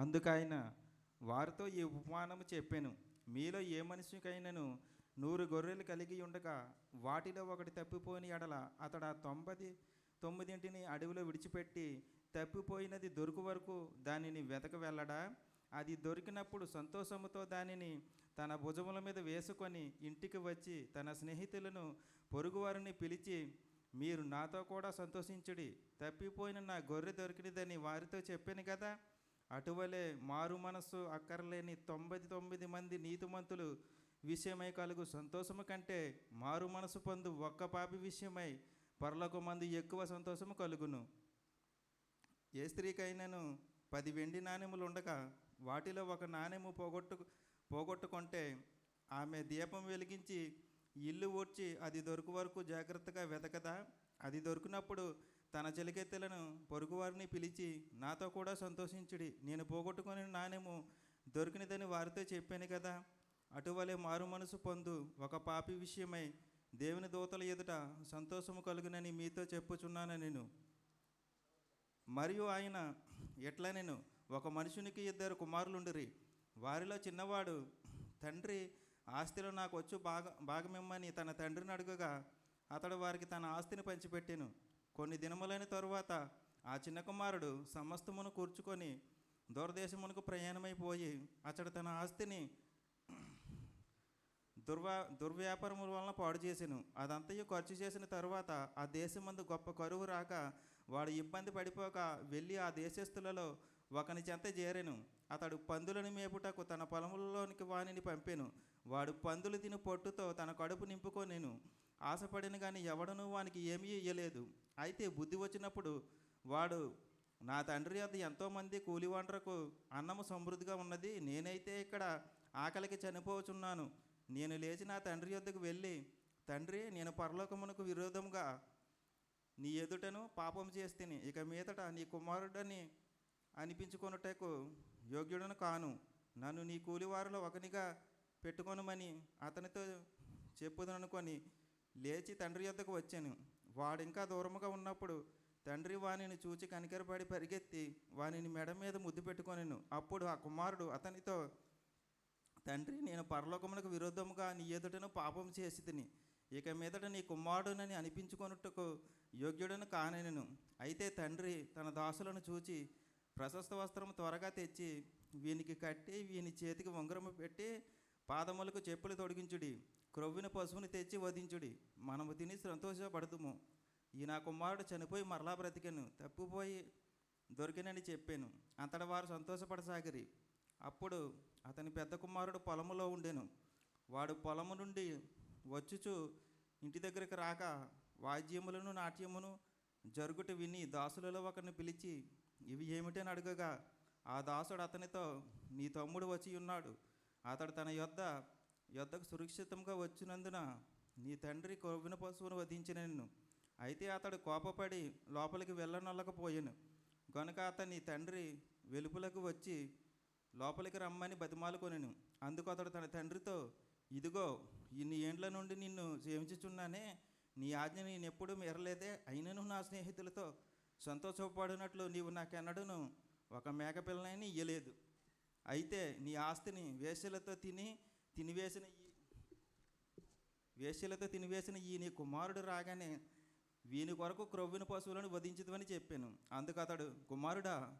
అందుకైన వారితో ఈ ఉపమానము చెప్పాను. మీలో ఏ మనిషికైనాను నూరు గొర్రెలు కలిగి ఉండగా వాటిలో ఒకటి తప్పిపోయిన ఎడల అతడు ఆ తొంభై తొమ్మిదింటిని అడవిలో విడిచిపెట్టి తప్పిపోయినది దొరుకు వరకు దానిని వెతక వెళ్ళడా? అది దొరికినప్పుడు సంతోషముతో దానిని తన భుజముల మీద వేసుకొని ఇంటికి వచ్చి తన స్నేహితులను పొరుగువారిని పిలిచి మీరు నాతో కూడా సంతోషించుడి. తప్పిపోయిన నా గొర్రె దొరికినదని వారితో చెప్పాను కదా? అటువలే మారు మనస్సు అక్కర్లేని తొంభై తొమ్మిది మంది నీతిమంతులు విషయమై కలుగు సంతోషము కంటే మారు మనసు పొందు ఒక్క పాపి విషయమై పర్లకు మంది ఎక్కువ సంతోషము కలుగును. ఏ స్త్రీకైనాను పది వెండి నాణెములు ఉండగా వాటిలో ఒక నాణెము పోగొట్టు పోగొట్టుకుంటే ఆమె దీపం వెలిగించి ఇల్లు ఊడ్చి అది దొరుకు వరకు జాగ్రత్తగా వెతకదా? అది దొరికినప్పుడు తన చెలికెత్తెలను పొరుగువారిని పిలిచి నాతో కూడా సంతోషించుడి నేను పోగొట్టుకొని నానేమో దొరికినదని వారితో చెప్పాను కదా. అటువలే మారు మనసు పొందు ఒక పాపి విషయమై దేవుని దూతల ఎదుట సంతోషము కలుగునని మీతో చెప్పుచున్నాను నేను. మరియు ఆయన ఎట్లా నేను? ఒక మనుషునికి ఇద్దరు కుమారులుండిరి. వారిలో చిన్నవాడు తండ్రి ఆస్తిలో నాకు వచ్చు భాగ భాగమిమ్మని తన తండ్రిని అడుగగా అతడు వారికి తన ఆస్తిని పంచిపెట్టాను. కొన్ని దినములైన తరువాత ఆ చిన్న కుమారుడు సమస్తమును కూర్చుకొని దూరదేశమునకు ప్రయాణమైపోయి అతడు తన ఆస్తిని దుర్వా దుర్వ్యాపారముల వలన పాడు చేసాను. అదంతయు ఖర్చు చేసిన తరువాత ఆ దేశమందు గొప్ప కరువు రాక వాడు ఇబ్బంది పడిపోక వెళ్ళి ఆ దేశస్థులలో ఒకని చెంత చేరాను. అతడు పందులను మేపుటకు తన పొలములలోనికి వానిని పంపాను. వాడు పందులు తిని పొట్టుతో తన కడుపు నింపుకొనేను. ఆశపడిన కానీ ఎవడనూ వానికి ఏమీ ఇయ్యలేదు. అయితే బుద్ధి వచ్చినప్పుడు వాడు నా తండ్రి వద్ద ఎంతోమంది కూలి వంటరకు అన్నము సమృద్ధిగా ఉన్నది నేనైతే ఇక్కడ ఆకలికి చనిపోవచున్నాను నేను లేచి నా తండ్రి యొద్దకు వెళ్ళి తండ్రి నేను పరలోకమునకు విరోధంగా నీ ఎదుటను పాపం చేస్తేని ఇక మీదట నీ కుమారుడని అనిపించుకొనుటకు యోగ్యుడను కాను. నన్ను నీ కూలివారిలో ఒకనిగా పెట్టుకొనమని అతనితో చెప్పుదననుకొని లేచి తండ్రి యొద్దకు వచ్చాను. వాడు ఇంకా దూరముగా ఉన్నప్పుడు తండ్రి వానిని చూచి కనికరపడి పరిగెత్తి వానిని మెడ మీద ముద్దు పెట్టుకొనిను. అప్పుడు ఆ కుమారుడు అతనితో తండ్రి నేను పరలోకమునకు విరుద్ధముగా నీ ఎదుటను పాపం చేసి తిని ఇక మీదట నీ కుమారుడునని అనిపించుకొనుటకు యోగ్యుడను కానెను అయితే తండ్రి తన దాసులను చూచి ప్రశస్త వస్త్రం త్వరగా తెచ్చి వీనికి కట్టి వీని చేతికి ఉంగరము పెట్టి పాదములకు చెప్పులు తొడిగించుడి. క్రొవ్విన పశువుని తెచ్చి వధించుడి. మనము తిని సంతోషపడుతుము ఈ నా కుమారుడు చనిపోయి మరలా బ్రతికెను. తప్పిపోయి దొరికినని చెప్పాను. అంతట వారు సంతోషపడసాగిరి. అప్పుడు అతని పెద్ద కుమారుడు పొలములో ఉండెను. వాడు పొలము నుండి వచ్చుచు ఇంటి దగ్గరికి రాక వాద్యములను నాట్యమును జరుగుట విని దాసులలో ఒకరిని పిలిచి ఇవి ఏమిటని అడగగా? ఆ దాసుడు అతనితో నీ తమ్ముడు వచ్చి ఉన్నాడు అతడు తన యొద్ద యొద్దకు సురక్షితంగా వచ్చినందున నీ తండ్రి కొవ్విన పశువును వధించిన నిన్ను. అయితే అతడు కోపపడి లోపలికి వెళ్ళనొల్లకపోయాను. గనుక అతని తండ్రి వెలుపులకు వచ్చి లోపలికి రమ్మని బతిమాలుకొనిను. అందుకు అతడు తన తండ్రితో ఇదిగో ఇన్ని ఏండ్ల నుండి నిన్ను సేవించుచున్నానే నీ ఆజ్ఞ నేను ఎప్పుడూ మీరలేదే. అయినను నా స్నేహితులతో సంతోషపడినట్లు నీవు నాకెన్నడను ఒక మేకపిల్లనైనా ఇయ్యలేదు. అయితే నీ ఆస్తిని వేశ్యలతో తిని తినివేసిన ఈ వేశ్యలతో తినివేసిన ఈ నీ కుమారుడు రాగానే వీని కొరకు క్రొవ్విన పశువులను వధించదని చెప్పాను. అందుకు అతడు కుమారుడా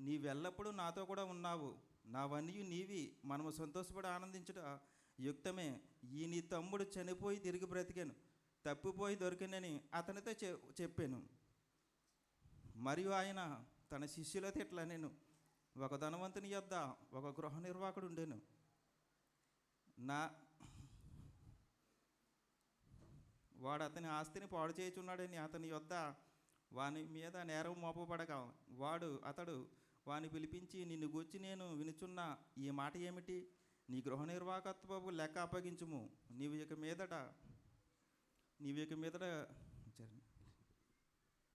నీవెల్లప్పుడూ నాతో కూడా ఉన్నావు. నావన్నీ నీవి. మనము సంతోషపడి ఆనందించుట యుక్తమే. ఈ నీ తమ్ముడు చనిపోయి తిరిగి బ్రతికాను. తప్పిపోయి దొరికినని అతనితో చె చెప్పాను. మరియు ఆయన తన శిష్యులతో ఇట్లా నేను ఒక ధనవంతుని యొద్ద ఒక గృహ నిర్వాహకుడు ఉండేను. నా వాడు అతని ఆస్తిని పాడు చేయుచున్నాడని అతని యొద్ద వాని మీద నేరం మోపబడగా వాడు అతడు వాని పిలిపించి నిన్ను గూర్చి నేను వినుచున్న ఈ మాట ఏమిటి? నీ గృహ నిర్వాహకత్వపు లెక్క అప్పగించుము. నీవు ఇక మీదట నీవు ఇక మీదట